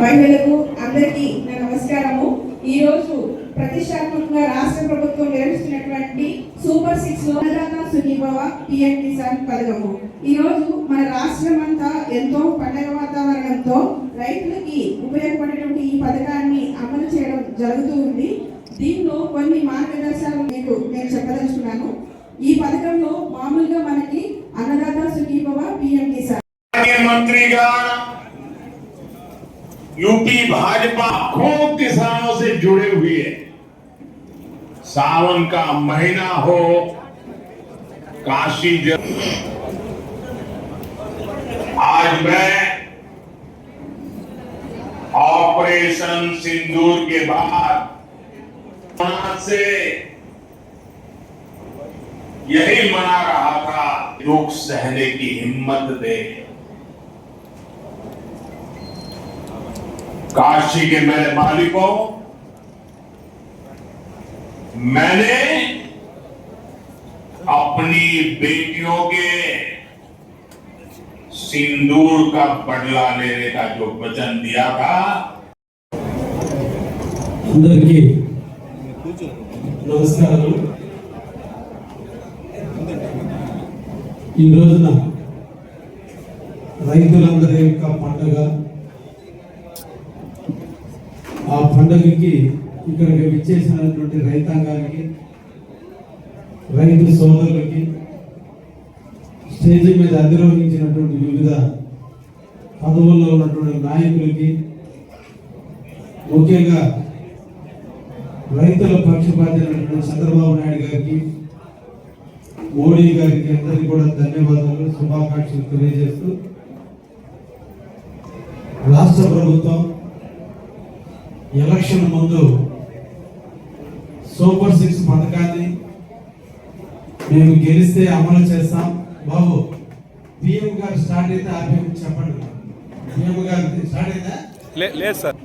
మహిళలకు అందరికీ నమస్కారము. ఈ రోజు ప్రతిష్టాత్మకంగా రాష్ట్ర ప్రభుత్వం నిర్వహిస్తున్నటువంటి సూపర్ సిక్స్లో సునీభవ పిఎం కిసాన్ పథకము. ఈ రోజు మన రాష్ట్రం అంతా ఎంతో పండగ వాతావరణంతో రైతులకి ఉపయోగపడేటువంటి ఈ పథకాన్ని అమలు చేయడం జరుగుతూ ఉంది. దీనిలో కొన్ని మార్గదర్శనాలు మీకు నేను చెప్పదలుచుకున్నాను. ఈ పథకంలో మామూలుగా మనకి అన్నదాత సుఖీభవ పిఎం కిసాన్ के मंत्रीगण यूपी भाजपा खूब किसानों से जुड़े हुए हैं। सावन का महीना हो, काशी जब आज मैं ऑपरेशन सिंदूर के बाद से यही मना रहा था, दुख सहने की हिम्मत दे। काशी के मेरे मालिकों मैंने अपनी बेटियों के सिंदूर का बदला लेने का जो वचन दिया था అందరికీ నమస్కారాలు ఈ రోజున రైతులందరి యొక్క పండుగ ఆ పండుగకి ఇక్కడికి విచ్చేసినటువంటి రైతాంగానికి రైతు సోదరులకి స్టేజ్ మీద అధిరోహించినటువంటి వివిధ పదవుల్లో ఉన్నటువంటి నాయకులకి ముఖ్యంగా రైతుల పక్షపాతైనటువంటి చంద్రబాబు నాయుడు గారికి మోడీ గారికి అందరికీ కూడా ధన్యవాదాలు శుభాకాంక్షలు తెలియజేస్తూ రాష్ట్ర ప్రభుత్వం ఎలక్షన్ ముందు సూపర్ సిక్స్ పథకాన్ని మేము గెలిస్తే అమలు చేస్తాం. బాబు పిఎం గారు స్టార్ట్ అయితే ఆపేయం చెప్పండి. పిఎం గారు స్టార్ట్ అయిందా లే- లేదు సార్.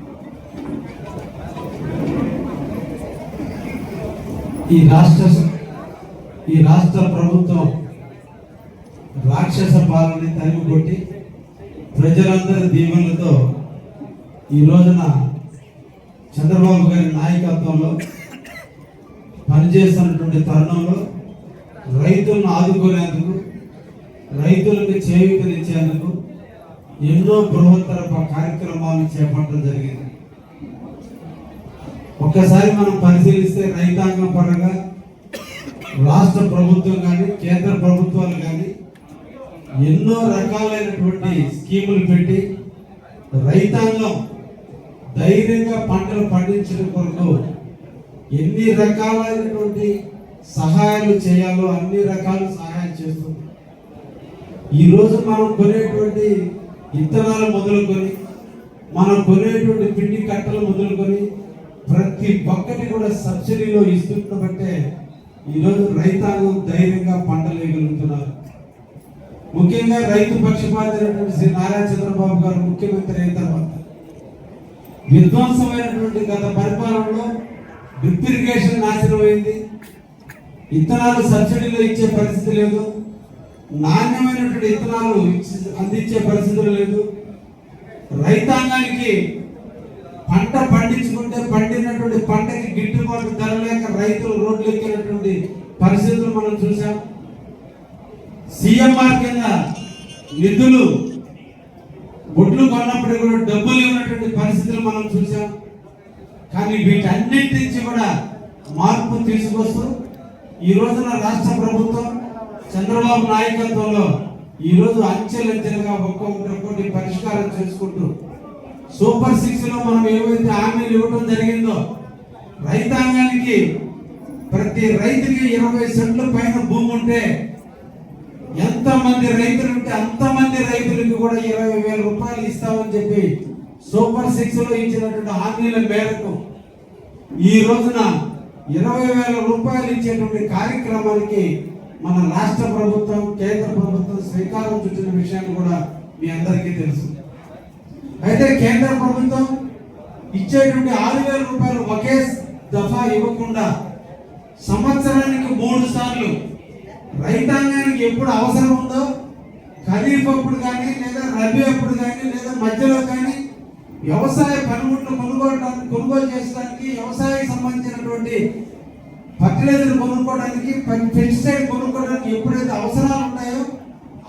ఈ రాష్ట్ర ఈ రాష్ట్ర ప్రభుత్వం రాక్షస పాలనని తరిమి కొట్టి ప్రజలందరి దీవెనలతో ఈ రోజున చంద్రబాబు గారి నాయకత్వంలో పనిచేస్తున్నటువంటి తరుణంలో రైతులను ఆదుకునేందుకు రైతులకు చేయూతనిచ్చేందుకు ఎన్నో బృహత్తర కార్యక్రమాలు కార్యక్రమాలను చేపట్టడం జరిగింది. ఒక్కసారి మనం పరిశీలిస్తే రైతాంగం పరంగా రాష్ట్ర ప్రభుత్వం కానీ కేంద్ర ప్రభుత్వాలు కానీ ఎన్నో రకాలైనటువంటి స్కీములు పెట్టి రైతాంగం ధైర్యంగా పంటలు పండించడం కొరకు ఎన్ని రకాలైనటువంటి సహాయాలు చేయాలో అన్ని రకాల సహాయం చేస్తుంది. ఈరోజు మనం కొనేటువంటి విత్తనాలు మొదలుకొని మనం కొనేటువంటి పిండి కట్టలు మొదలుకొని ప్రతి ఒక్కటి కూడా సబ్సిడీలో ఇస్తుండబట్టే ఈరోజు రైతాంగం ధైర్యంగా పంటలు వేయగలుగుతున్నారు ముఖ్యంగా రైతు పక్షపాతైనటువంటి శ్రీ నారా చంద్రబాబు గారు ముఖ్యమంత్రి అయిన తర్వాత విధ్వంసమైనటువంటి గత పరిపాలనలో డ్రిప్ ఇరిగేషన్ నాశనం అయింది విత్తనాలు సబ్సిడీలో ఇచ్చే పరిస్థితి లేదు. నాణ్యమైనటువంటి విత్తనాలు అందించే పరిస్థితులు లేదు. రైతాంగానికి పంట పండించుకుంటే పండినటువంటి పంటకి గిట్టుబాటు ధర లేక రైతులు రోడ్లు ఎక్కినటువంటి పరిస్థితులు మనం చూసాం సీఎంఆర్ కింద నిధులు ఒడ్లు కొన్నప్పుడు కూడా డబ్బులు ఉన్నటువంటి పరిస్థితులు మనం చూసాం కానీ వీటన్నిటి నుంచి కూడా మార్పు తీసుకొస్తూ ఈ రోజున రాష్ట్ర ప్రభుత్వం చంద్రబాబు నాయకత్వంలో ఈ రోజు అంచెలంచెలుగా ఒక్కొక్కటి ఒక్కొక్కటి పరిష్కారం చేసుకుంటూ సూపర్ సిక్స్లో మనం ఏవైతే హామీలు ఇవ్వడం జరిగిందో రైతాంగానికి ప్రతి రైతుకి ఇరవై సెంట్ల పైన భూమి ఉంటే ఎంతమంది రైతులు ఉంటే అంతమంది రైతులకు కూడా ఇరవై వేల రూపాయలు ఇస్తామని చెప్పి సూపర్ సిక్స్లో ఇచ్చినటువంటి హామీల మేరకు ఈ రోజున ఇరవై వేల రూపాయలు ఇచ్చేటువంటి కార్యక్రమానికి మన రాష్ట్ర ప్రభుత్వం కేంద్ర ప్రభుత్వం శ్రీకారం చుట్టిన విషయాన్ని కూడా మీ అందరికీ తెలుసు. అయితే కేంద్ర ప్రభుత్వం ఇచ్చేటువంటి ఆరు వేల రూపాయలు ఒకే దఫా ఇవ్వకుండా సంవత్సరానికి మూడు సార్లు రైతాంగానికి ఎప్పుడు అవసరం ఉందో ఖరీఫ్ అప్పుడు కానీ లేదా రబీ అప్పుడు కానీ లేదా మధ్యలో కానీ వ్యవసాయ పనిముట్లు కొనుగోవడానికి కొనుగోలు చేయడానికి వ్యవసాయానికి సంబంధించినటువంటి ఫర్టిలైజర్ కొనుక్కోవడానికి పెస్టిసైడ్ కొనుక్కోవడానికి ఎప్పుడైతే అవసరాలు ఉన్నాయో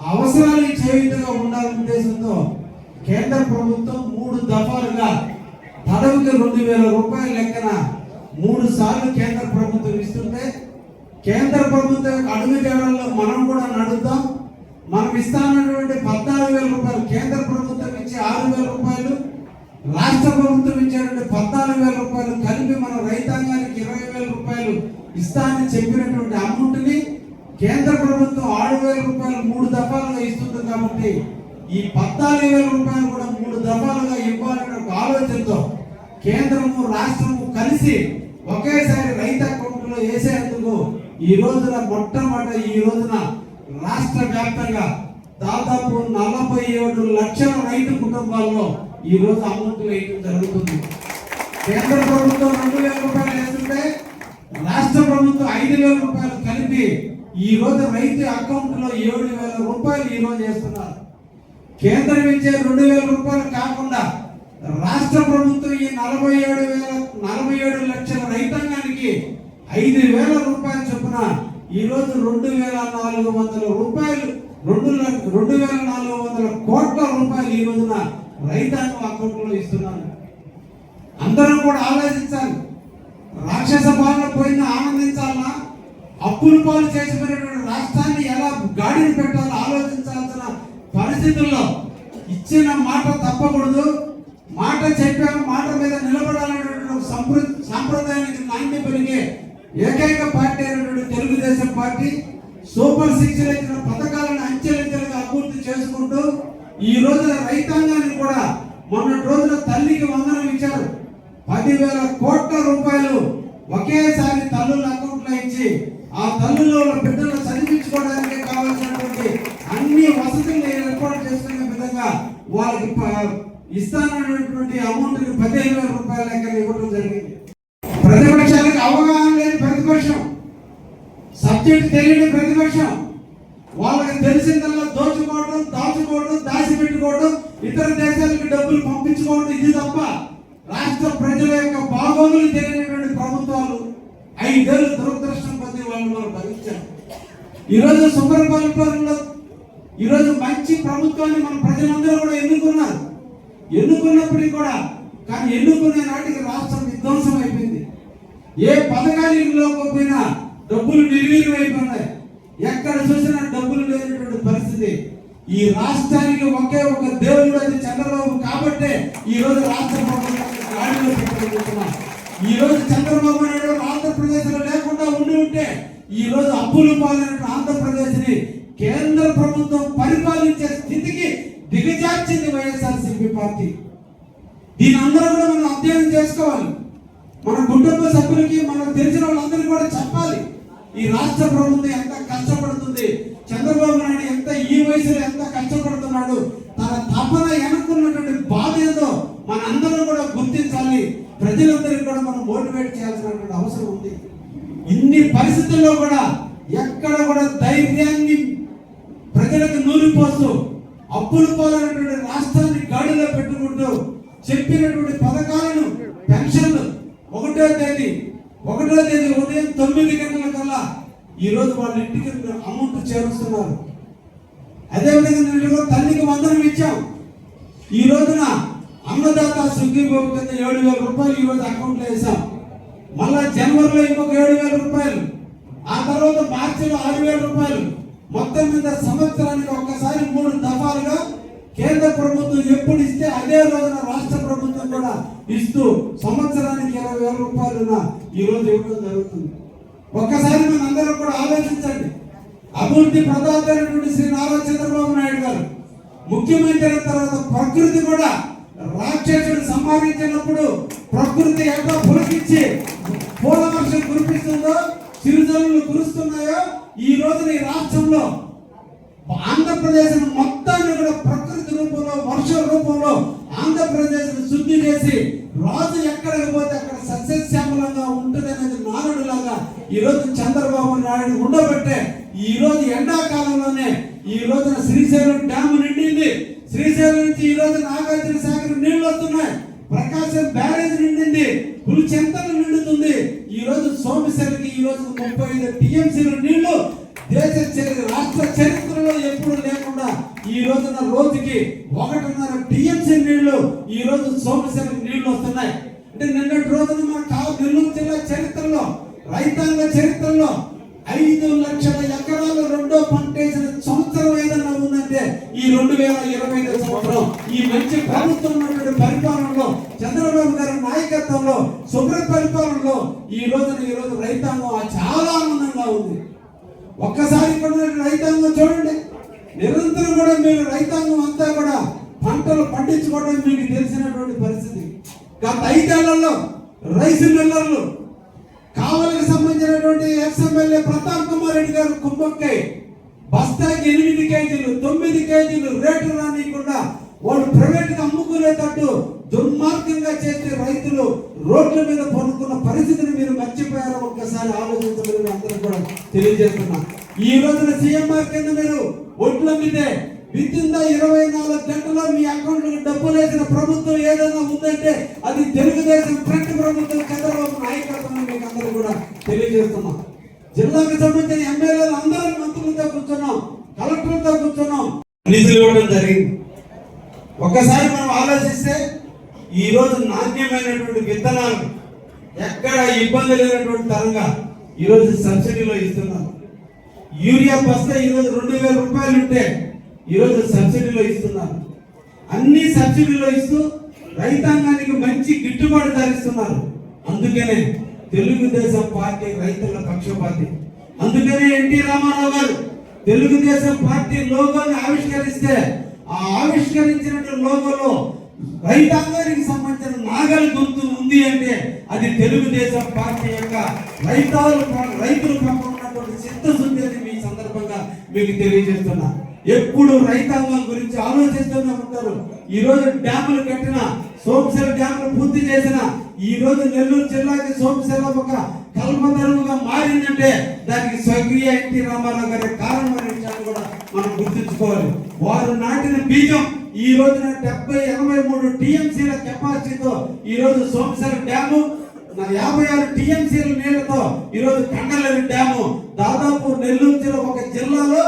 అవసరాలు చేయుతగా ఉండాలనే ఉద్దేశంతో కేంద్ర ప్రభుత్వం మూడు దఫాలుగా తడవుకి రెండు వేల రూపాయల లెక్కన మూడు సార్లు కేంద్ర ప్రభుత్వం ఇస్తుంటే కేంద్ర ప్రభుత్వం అడుగు అడుగుజాడల్లో మనం కూడా నడుద్దాం. మనం ఇస్తానన్నటువంటి పద్నాలుగు వేల రూపాయలు కేంద్ర ప్రభుత్వం ఇచ్చే ఆరు వేల రూపాయలు రాష్ట్ర ప్రభుత్వం ఇచ్చేటువంటి పద్నాలుగు వేల రూపాయలు కలిపి మన రైతాంగానికి ఇరవై వేల రూపాయలు ఇస్తానని చెప్పినటువంటి అమౌంట్ని కేంద్ర ప్రభుత్వం ఆరు వేల రూపాయలు మూడు దఫాలుగా ఇస్తుంది కాబట్టి ఈ పద్నాలుగు వేల రూపాయలు కూడా మూడు దఫాలుగా ఇవ్వాలనే ఒక ఆలోచనతో కేంద్రము రాష్ట్రము కలిసి ఒకేసారి రైతు అకౌంట్లో వేసేందుకు ఈ రోజున మొట్టమొదట ఈ రోజున రాష్ట్ర వ్యాప్తంగా దాదాపు నలభై ఏడు లక్షల రైతు కుటుంబాల్లో ఈ రోజు అమౌంట్ వేయడం జరుగుతుంది. కేంద్ర ప్రభుత్వం రెండు వేల రూపాయలు వేస్తుంటే రాష్ట్ర ప్రభుత్వం ఐదు వేల రూపాయలు కలిపి ఈ రోజు రైతు అకౌంట్లో ఏడు వేల రూపాయలు ఈ రోజు వేస్తున్నారు. కేంద్రం ఇచ్చే రెండు వేల రూపాయలు కాకుండా రాష్ట్ర ప్రభుత్వం ఈ నలభై ఏడు వేల నలభై ఏడు లక్షల రైతాంగానికి ఐదు వేల రూపాయలు చొప్పున ఈరోజు రెండు వేల నాలుగు వందల రూపాయలు రెండు రెండు వేల నాలుగు వందల కోట్ల రూపాయలు ఈ రోజున రైతాంగం అకౌంట్లో ఇస్తున్నారు. అందరం కూడా ఆలోచించాలి. రాక్షస పాలన పోయిన ఆనందించాలన్నా అప్పులు పాలు చేసిపోయినటువంటి రాష్ట్రాన్ని ఎలా గాడిని పెట్టాలో ఆలోచించాల్సిన పరిస్థితుల్లో ఇచ్చిన మాట తప్పకూడదు. మాట చెప్పాము మాట మీద నిలబడాలనేటువంటి ఒక సంప్ర సాంప్రదాయానికి నాణ్య పెరిగే ఏకైక పార్టీ అయినటువంటి తెలుగుదేశం పార్టీ సూపర్ సిక్స్ ఇచ్చిన పథకాలను అంచెలంచెలుగా అభివృద్ధి చేసుకుంటూ ఈ రోజున రైతాంగాన్ని కూడా మొన్నటి రోజున తల్లికి వందనం ఇచ్చారు. పదివేల కోట్ల రూపాయలు ఒకేసారి తల్లుల అకౌంట్లో ఇచ్చి ఆ తల్లులో ఉన్న బిడ్డలను చదివించుకోవడానికి కావాల్సినటువంటి అన్ని వసతులు ఏర్పాటు చేసుకునే విధంగా వాళ్ళకి ఇస్తానటువంటి ఇస్తానన్నటువంటి పదిహేను వేల రూపాయల లెక్కన ఇవ్వడం జరిగింది. సబ్జెక్ట్ తెలియని ప్రతిపక్షం వాళ్ళకి తెలిసిందల్లా దోచుకోవడం దాచుకోవడం దాచిపెట్టుకోవడం ఇతర దేశాలకు డబ్బులు పంపించుకోవడం ఇది తప్ప రాష్ట్ర ప్రజల యొక్క బాగోగులు తెలియనటువంటి ప్రభుత్వాలు ఐదేళ్ళు దురదృష్టం పొంది వాళ్ళు మనం భరించారు. ఈరోజు సుపరిపాలనలో ఈరోజు మంచి ప్రభుత్వాన్ని మన ప్రజలందరూ కూడా ఎన్నుకున్నారు. ఎన్నుకున్నప్పటికీ కూడా కానీ ఎన్నుకునే నాటికి రాష్ట్రం విధ్వంసం అయిపోయింది. ఏ పథకాలు పోయినా డబ్బులు నిర్వీర్యమైపోయినాయి. ఎక్కడ చూసినా డబ్బులు లేనటువంటి పరిస్థితి. ఈ రాష్ట్రానికి ఒకే ఒక దేవుడు అది చంద్రబాబు కాబట్టే ఈ రోజు రాష్ట్ర ప్రభుత్వం ఈ రోజు చంద్రబాబు నాయుడు ఆంధ్రప్రదేశ్లో లేకుండా ఉండి ఉంటే ఈ రోజు అప్పులు పాలైన ఆంధ్రప్రదేశ్ని కేంద్ర ప్రభుత్వం పరిపాలించే స్థితికి దిగజార్చింది వైఎస్ఆర్సీపీ పార్టీ. దీని అందరూ కూడా మనం అధ్యయనం చేసుకోవాలి. మన కుటుంబ సభ్యులకి మనకు తెలిసిన వాళ్ళందరికీ కూడా చెప్పాలి. ఈ రాష్ట్ర ప్రభుత్వం ఎంత కష్టపడుతుంది? చంద్రబాబు నాయుడు ఎంత ఈ వయసులో ఎంత కష్టపడుతున్నాడు? తన తపన వెనుకున్నటువంటి బాధ ఏదో మన అందరం కూడా గుర్తించాలి. ప్రజలందరికీ కూడా మనం మోటివేట్ చేయాల్సినటువంటి అవసరం ఉంది. ఇన్ని పరిస్థితుల్లో కూడా ఎక్కడ కూడా ధైర్యాన్ని ప్రజలకు నూరిపోస్తూ అప్పులు పోలైనటువంటి రాష్ట్రాన్ని గాడిలో పెట్టుకుంటూ చెప్పినటువంటి పథకాలను పెన్షన్లు ఒకటో తేదీ ఒకటో తేదీ ఉదయం తొమ్మిది గంటల కల్లా ఈ రోజు వాళ్ళ ఇంటికి అమౌంట్ చేరుస్తున్నారు. అదేవిధంగా నేను కూడా తల్లికి వందనం ఇచ్చాం. ఈ రోజున అన్నదాత సుఖీబాబు కింద ఏడు వేల రూపాయలు ఈ రోజు అకౌంట్లో వేసాం మళ్ళా జనవరిలో ఇంకొక ఏడు వేల రూపాయలు. ఆ తర్వాత మార్చిలో ఆరు వేల రూపాయలు. మొత్తం మీద సంవత్సరానికి ఒక్కసారి మూడు దఫాలుగా కేంద్ర ప్రభుత్వం ఎప్పుడు ఇస్తే అదే రోజున రాష్ట్ర ప్రభుత్వం కూడా ఇస్తూ సంవత్సరం ఇరవై వేల రూపాయలు ఈ రోజు ఇవ్వడం జరుగుతుంది. ఒక్కసారి మన అందరం కూడా ఆలోచించండి. అభివృద్ధి ప్రదాత అయినటువంటి శ్రీ నారా చంద్రబాబు నాయుడు గారు ముఖ్యమంత్రి అయిన తర్వాత ప్రకృతి కూడా రాక్షసుడు సంహరించినప్పుడు ప్రకృతి ఎంత పులకించి పూల వర్షం కురిపిస్తుందో చిరుజల్లులు కురుస్తున్నాయో ఈ రోజున ఈ రాష్ట్రంలో ఆంధ్రప్రదేశ్ మొత్తాన్ని కూడా ప్రకృతి రూపంలో వర్ష రూపంలో ఆంధ్రప్రదేశ్ శుద్ధి చేసి రాజు ఎక్కడికి పోతే అక్కడ సస్యశ్యామలంగా ఉంటుంది అనేది నానుడిలాగా ఈ రోజు చంద్రబాబు నాయుడు ఉండబట్టే ఈ రోజు ఎండాకాలంలోనే ఈ రోజున శ్రీశైలం డ్యామ్ నిండింది. శ్రీశైలం నుంచి ఈ రోజు నాగార్జున సాగర్ నీళ్ళు వస్తున్నాయి. ప్రకాశం బ్యారేజ్ నిండింది. పులిచెంతలు నిండుతుంది. ఈ రోజు సోమశిలకి ఈ రోజు ముప్పై ఐదు టీఎంసీలు నీళ్ళు. దేశ చరిత్ర రాష్ట్ర చరిత్ర ఈ రోజున రోజుకి ఒకటిన్నర టీఎంసీ నీళ్ళు ఈ రోజు సోమశిలకు నీళ్ళు వస్తున్నాయి. అంటే నిన్నటి రోజున మన కావు నెల్లూరు జిల్లా చరిత్రలో రైతాంగ చరిత్రలో ఐదు లక్షల ఎకరాలు రెండో పంట వేసిన సంవత్సరం ఏదన్నా ఉందంటే ఈ రెండు వేల ఇరవై ఐదు సంవత్సరం. ఈ మంచి ప్రభుత్వం ఉన్నటువంటి పరిపాలనలో చంద్రబాబు గారి నాయకత్వంలో శుభ్ర పరిపాలనలో ఈ రోజున ఈ రోజు రైతాంగం చాలా ఆనందంగా ఉంది. ఒక్కసారి ఇక్కడ రైతాంగం చూడండి. నిరంతరం కూడా మీరు రైతాంగం అంతా కూడా పంటలు పండించుకోవడం మీకు తెలిసినటువంటి పరిస్థితి. గత ఐదేళ్ళలో రైస్ మిల్లర్లు కావలికి సంబంధించినటువంటి ఎక్స్ ప్రతాప్ కుమార్ రెడ్డి గారు కుంభక్కై బస్తాకి ఎనిమిది కేజీలు తొమ్మిది కేజీలు రేటు రానియకుండా వాళ్ళు ప్రైవేట్గా అమ్ముకునేటట్టు దుర్మార్గంగా చేసే రైతులు రోడ్ల మీద పనుకున్న పరిస్థితిని మీరు మర్చిపోయారో? ఒక్కసారి ఆలోచించమని అందరూ కూడా తెలియజేస్తున్నారు ఈ రోజున సీఎంఆర్ కింద మీరు ఒడ్ల మీదే. విత్తిందా ఇరవై నాలుగు గంటల్లో మీ అకౌంట్ డబ్బులు వేసిన ప్రభుత్వం ఏదైనా ఉందంటే అది తెలుగుదేశం ఫ్రంట్ ప్రభుత్వం చంద్రబాబు నాయకత్వం మీకు అందరూ కూడా తెలియజేస్తున్నాం. జిల్లాకు సంబంధించిన ఎమ్మెల్యేలు అందరం మంత్రులతో కూర్చున్నాం కలెక్టర్లతో కూర్చున్నాం. నిధులు ఇవ్వడం జరిగింది. ఒక్కసారి మనం ఆలోచిస్తే ఈరోజు నాణ్యమైనటువంటి విత్తనాలు ఎక్కడ ఇబ్బంది లేనటువంటి తరంగా ఈ రోజు సబ్సిడీలో ఇస్తున్నారు. యూరియా బస్తా ఈ రోజు రెండు వేల రూపాయలు ఉంటే ఈరోజు సబ్సిడీలో ఇస్తున్నారు. అన్ని సబ్సిడీలో ఇస్తూ రైతాంగానికి మంచి గిట్టుబాటు ధరిస్తున్నారు. అందుకనే తెలుగుదేశం పార్టీ రైతుల పక్షపాతి. అందుకనే ఎన్టీ రామారావు గారు తెలుగుదేశం పార్టీ లోగోని ఆవిష్కరిస్తే ఆ ఆవిష్కరించినటువంటి లోగోలో రైతాంగానికి సంబంధించిన నాగలి గుర్తు ఉంది అంటే అది తెలుగుదేశం పార్టీ యొక్క రైతాలు రైతుల పక్కన చిత్తశుద్ధి అని మీ సందర్భంగా మీకు తెలియజేస్తున్నా. ఎప్పుడు రైతాంగం గురించి ఆలోచిస్తూనే ఉంటారు. ఈ రోజు డ్యాములు కట్టిన సోమశిల డ్యాములు పూర్తి చేసిన ఈ రోజు నెల్లూరు జిల్లాకి సోమశిల ఒక కల్పతరువుగా మారిందంటే దానికి స్వకీయ ఎన్టీ రామారావు గారి కారణం అనే విషయాన్ని కూడా మనం గుర్తుంచుకోవాలి. వారు నాటిన బీజం ఈ రోజున డెబ్బై ఎనభై మూడు టీఎంసీల కెపాసిటీతో ఈ రోజు సోమశిల డ్యాము యాభై ఆరు టీఎంసీల నీళ్ళతో ఈరోజు రోజు కండలేరు డ్యాము. దాదాపు నెల్లూరు జిల్లా ఒక జిల్లాలో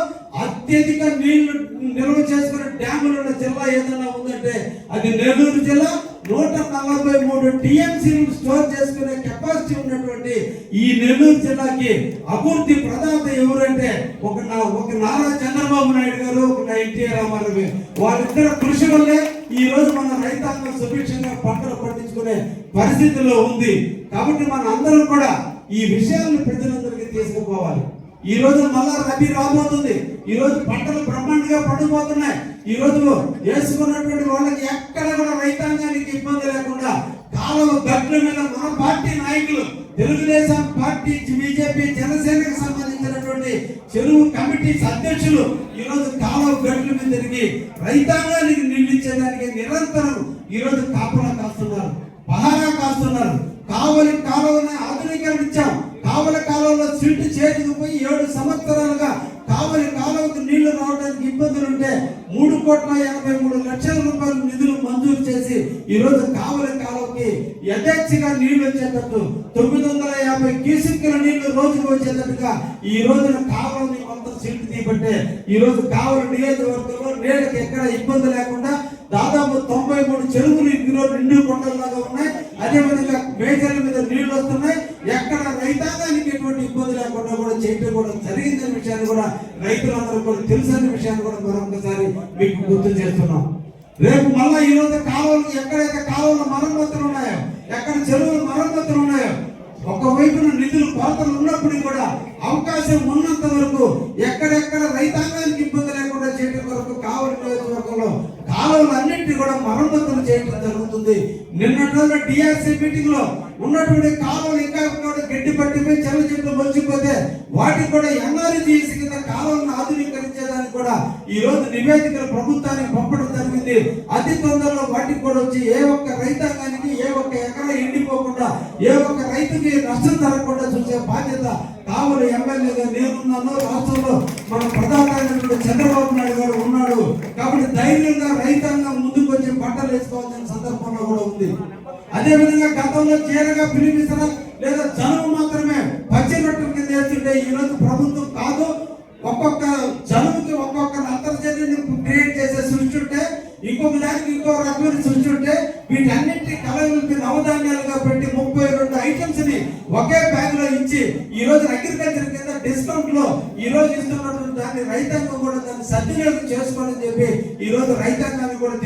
అత్యధిక నీళ్ళు నిల్వ చేసుకునే డ్యాములు ఉన్న జిల్లా ఏదైనా ఉందంటే అది నెల్లూరు జిల్లా నూట నలభై మూడు టీఎంసీలు స్టోర్ చేసుకునే కెపాసిటీ ఉన్నటువంటి ఈ నెల్లూరు జిల్లాకి అభివృద్ధి ప్రదాత ఎవరంటే ఒక నా ఒక నారా చంద్రబాబు నాయుడు గారు ఒక ఎన్టీఆర్ రామారావు వాళ్ళిద్దరు కృషి వల్లే ఈ రోజు మన రైతాంగం సుభిక్షంగా పంటలు పండించుకునే పరిస్థితిలో ఉంది. కాబట్టి మన అందరం కూడా ఈ విషయాలను ప్రజలందరికీ తీసుకుపోవాలి. ఈ రోజు మళ్ళా రబీ రాబోతుంది. ఈ రోజు పంటలు బ్రహ్మాండంగా పండిపోతున్నాయి. ఈ రోజు వేసుకున్నటువంటి వాళ్ళకి ఎక్కడ కూడా రైతాంగానికి ఇబ్బంది లేకుండా కాలువ గట్ల మీద మన పార్టీ నాయకులు తెలుగుదేశం పార్టీ బీజేపీ జనసేనకు సంబంధించినటువంటి చెరువు కమిటీ అధ్యక్షులు ఈ రోజు కాలువ గట్ల మీద తిరిగి రైతాంగానికి నిండించేదానికి నిరంతరం ఈ రోజు కాపలా కాస్తున్నారు పహారా కాస్తున్నారు. కావలి కాలువని ఆధునీకరించాం కావల కాలంలో సిల్ట్ చేతికి పోయి ఏడు సంవత్సరాలుగా కావలి కాలంకు నీళ్ళు రావడానికి ఇబ్బందులు ఉంటే మూడు కోట్ల ఎనభై మూడు లక్షల రూపాయలు నిధులు మంజూరు చేసి ఈ రోజు కావలి కాలంకి యథేచ్ఛగా నీళ్ళు వచ్చేటట్టు తొమ్మిది వందల యాభై క్యూసిక్ల నీళ్ళు రోజుకు వచ్చేటట్టుగా ఈ రోజున కావలని మొత్తం సిల్ట్ తీయబట్టే ఈ రోజు కావలి నియోజకవర్గంలో నీళ్ళకి ఎక్కడ ఇబ్బంది లేకుండా దాదాపు తొంభై మూడు చెరువులు ఇందులో నిండు కొండల్లాగా ఉన్నాయి. అదే విధంగా మేజర్ల మీద నీళ్ళు వస్తున్నాయి. రైతాంగానికి ఎటువంటి ఇబ్బంది లేకుండా కూడా చేయటం కూడా జరిగిందనే విషయాన్ని కూడా రైతులందరూ కూడా తెలుసనే విషయాన్ని కూడా మరొకసారి మీకు గుర్తు చేస్తున్నాం. రేపు మళ్ళా ఈరోజు రోజు కాలువలు ఎక్కడైతే కాలువలు మరమ్మతులు ఉన్నాయో ఎక్కడ చెరువులు మరమ్మతులు ఉన్నాయో ఒకవైపున నిధులు కొరతలు ఉన్నప్పటికీ కూడా అవకాశం ఉన్నంత వరకు ఎక్కడెక్కడ రైతాంగానికి ఇబ్బంది లేకుండా చేయడం వరకు కావలి నియోజకవర్గంలో కాలువలు అన్నింటినీ కూడా మరమ్మతులు చేయడం జరుగుతుంది నిన్నటి రోజున డిఆర్సీ మీటింగ్లో ఉన్నటువంటి కాలువలు ఇంకా కూడా గడ్డి పట్టిపోయి చెల్ల చెట్లు మొలిచిపోతే వాటికి కూడా ఎన్ఆర్జీసీ కింద కాలువలను ఆధునీకరించేదానికి కూడా ఈ రోజు నివేదికలు ప్రభుత్వానికి పంపడం జరిగింది. అతి తొందరలో వాటికి కూడా వచ్చి ఏ ఒక్క రైతాంగానికి ఏ ఒక్క ఎకరా ఎండిపోకుండా ఏ ఒక్క రైతుకి నష్టం జరగకుండా చూసే బాధ్యత కావులు ఎమ్మెల్యేగా నేనున్నాను రాష్ట్రంలో మన ప్రధానమైనటువంటి చంద్రబాబు నాయుడు గారు ఉన్నాడు. కాబట్టి ధైర్యంగా రైతాంగం ముందుకు వచ్చి పంటలు వేసుకోవాల్సిన సందర్భంలో కూడా ఉంది. అదే విధంగా గతంలో చీరగా పిలిపిసిన లేదా జనుము మాత్రమే పచ్చి రొట్టెల కింద వేస్తుంటే ఈరోజు ప్రభుత్వం కాదు ఒక్కొక్క లో ఇస్తున్నటువంటి దాన్ని రైతాంగం కూడా దాన్ని సద్వినియోగం చేసుకోవాలని చెప్పి ఈరోజు రైతాంగాన్ని కూడా